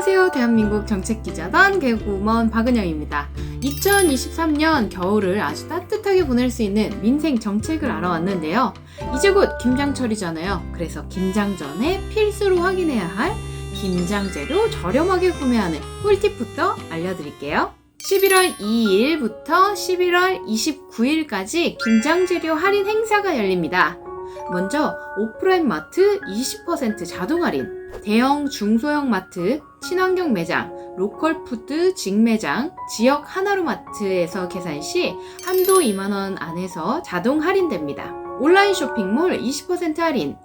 안녕하세요. 대한민국 정책 기자단 개구먼 박은영입니다. 2023년 겨울을 아주 따뜻하게 보낼 수 있는 민생 정책을 알아왔는데요. 이제 곧 김장철이잖아요. 그래서 김장 전에 필수로 확인해야 할 김장 재료 저렴하게 구매하는 꿀팁부터 알려드릴게요. 11월 2일부터 11월 29일까지 김장 재료 할인 행사가 열립니다. 먼저 오프라인 마트 20% 자동 할인, 대형 중소형 마트, 친환경 매장, 로컬 푸드 직매장, 지역 하나로 마트에서 계산 시 한도 2만원 안에서 자동 할인됩니다. 온라인 쇼핑몰 20% 할인,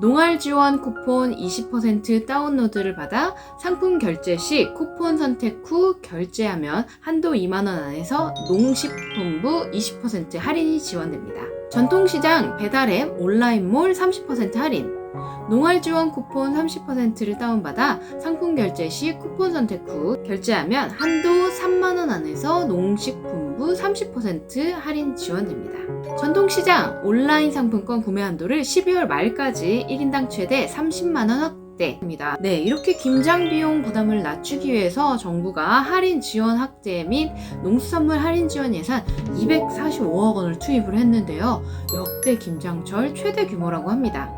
농알 지원 쿠폰 20% 다운로드를 받아 상품 결제 시 쿠폰 선택 후 결제하면 한도 2만원 안에서 농식품부 20% 할인이 지원됩니다. 전통시장 배달앱 온라인몰 30% 할인, 농알 지원 쿠폰 30%를 다운받아 상품 결제 시 쿠폰 선택 후 결제하면 한도 3만원 안에서 농식품부 30% 할인 지원됩니다. 전통시장 온라인 상품권 구매 한도를 12월 말까지 1인당 최대 30만원 확대 입니다. 네, 이렇게 김장 비용 부담을 낮추기 위해서 정부가 할인 지원 확대 및 농수산물 할인 지원 예산 245억 원을 투입을 했는데요. 역대 김장철 최대 규모라고 합니다.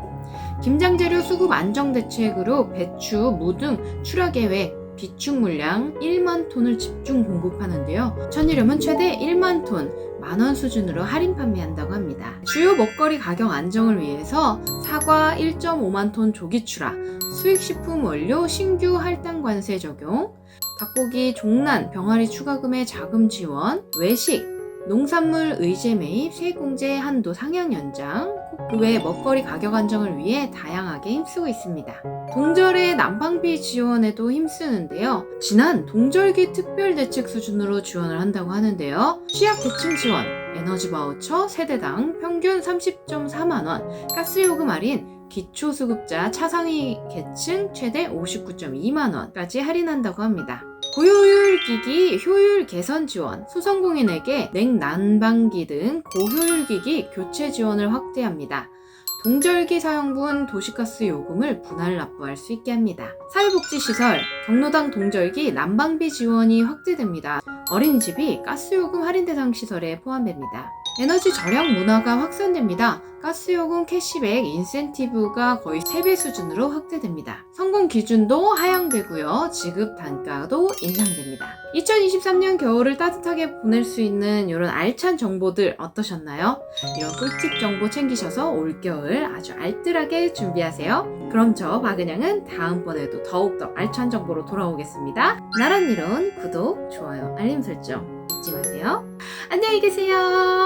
김장 재료 수급 안정 대책으로 배추, 무 등 출하 계획 비축 물량 1만 톤을 집중 공급하는데요. 천일염은 최대 1만 톤, 만원 수준으로 할인 판매한다고 합니다. 주요 먹거리 가격 안정을 위해서 사과 1.5만 톤 조기 출하, 수익식품 원료 신규 할당 관세 적용, 닭고기 종란 병아리 추가금의 자금 지원, 외식, 농산물 의제 매입 세공제 한도 상향 연장, 그 외 먹거리 가격 안정을 위해 다양하게 힘쓰고 있습니다. 동절의 난방비 지원에도 힘쓰는데요. 지난 동절기 특별대책 수준으로 지원을 한다고 하는데요. 취약계층 지원, 에너지 바우처 세대당 평균 30.4만원, 가스요금 할인, 기초수급자 차상위 계층 최대 59.2만원까지 할인한다고 합니다. 고효율 기기 효율 개선 지원, 소상공인에게 냉난방기 등 고효율 기기 교체 지원을 확대합니다. 동절기 사용분 도시가스 요금을 분할 납부할 수 있게 합니다. 사회복지시설, 경로당 동절기 난방비 지원이 확대됩니다. 어린이집이 가스요금 할인 대상 시설에 포함됩니다. 에너지 절약 문화가 확산됩니다. 가스요금 캐시백 인센티브가 거의 3배 수준으로 확대됩니다. 성공 기준도 하향되고요. 지급 단가도 인상됩니다. 2023년 겨울을 따뜻하게 보낼 수 있는 이런 알찬 정보들 어떠셨나요? 이런 꿀팁 정보 챙기셔서 올겨울 아주 알뜰하게 준비하세요. 그럼 저 박은영은 다음번에도 더욱더 알찬 정보로 돌아오겠습니다. 나란 이론 구독, 좋아요, 알림 설정 잊지 마세요. 안녕히 계세요.